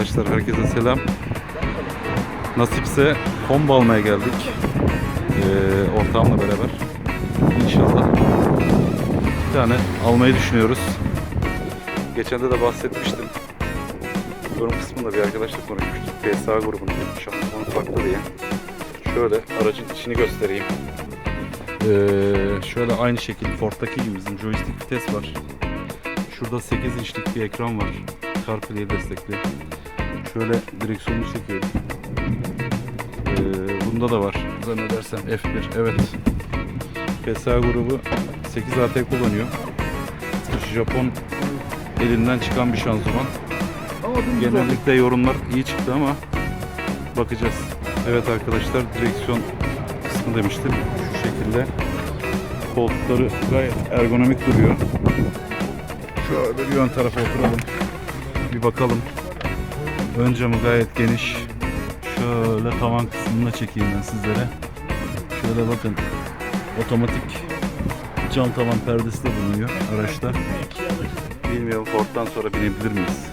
arkadaşlar. Herkese selam. Nasipse kombo almaya geldik. Ee, ortağımla beraber. İnşallah. Bir tane almayı düşünüyoruz. Geçen de de bahsetmiştim. Yorum kısmında bir arkadaşla konuşmuştuk. PSA grubunda şampiyonu farklı diye. Şöyle aracın içini göstereyim. Ee, şöyle aynı şekilde Ford'daki gibi bizim joystick vites var. Şurada 8 inçlik bir ekran var. CarPlay'i destekli. Şöyle direksiyonu çekiyorum. Ee, bunda da var. Zannedersem F1. Evet. PSA grubu 8 AT kullanıyor. Japon elinden çıkan bir şanzıman. Genellikle yorumlar iyi çıktı ama bakacağız. Evet arkadaşlar direksiyon kısmı demiştim. Şu şekilde koltukları gayet ergonomik duruyor. Şöyle bir ön tarafa oturalım. Bir bakalım. Ön camı gayet geniş. Şöyle tavan kısmını çekeyim ben sizlere. Şöyle bakın. Otomatik cam tavan perdesi de bulunuyor araçta. Bilmiyorum Ford'dan sonra binebilir miyiz?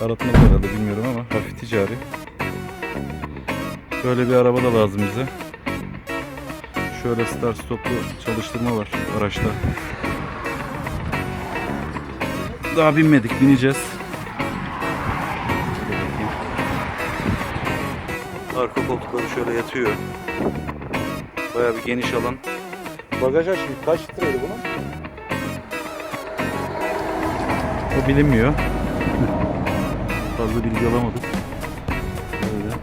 Aratmadı herhalde bilmiyorum ama hafif ticari. Böyle bir araba da lazım bize. Şöyle start stoplu çalıştırma var araçta. Daha binmedik, bineceğiz. Arka koltukları şöyle yatıyor. Bayağı bir geniş alan. Bagaj açmış. Kaç litreydi bunun? O bilinmiyor. Fazla bilgi alamadık. Böyle.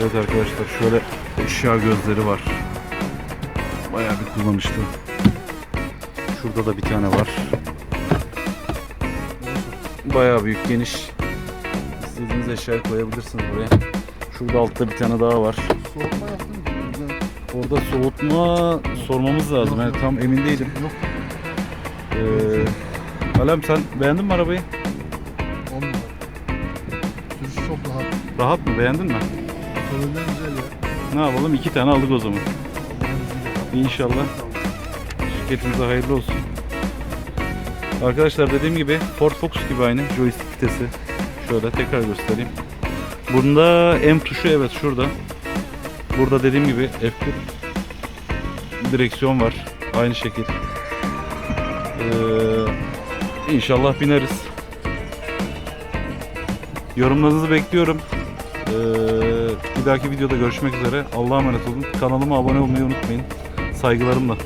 Evet arkadaşlar şöyle ışığa gözleri var. Bayağı bir kullanışlı. Şurada da bir tane var. Bayağı büyük, geniş. İstediğiniz eşyayı koyabilirsiniz buraya. Şurada altta bir tane daha var. Soğutma yaptın mı? Orada soğutma sormamız lazım. Yani tam emin değilim. Yok. Ee, Alem sen beğendin mi arabayı? On numara. Sürüşü çok rahat. Rahat mı? Beğendin mi? Otomobilden güzel ya. Ne yapalım? İki tane aldık o zaman. İnşallah. Şirketimize hayırlı olsun. Arkadaşlar dediğim gibi Ford Focus gibi aynı joystick vitesi. Şöyle tekrar göstereyim. Bunda M tuşu evet şurada. Burada dediğim gibi F1 direksiyon var. Aynı şekil. Ee, inşallah bineriz. Yorumlarınızı bekliyorum. Ee, bir dahaki videoda görüşmek üzere. Allah'a emanet olun. Kanalıma abone olmayı unutmayın. Saygılarımla.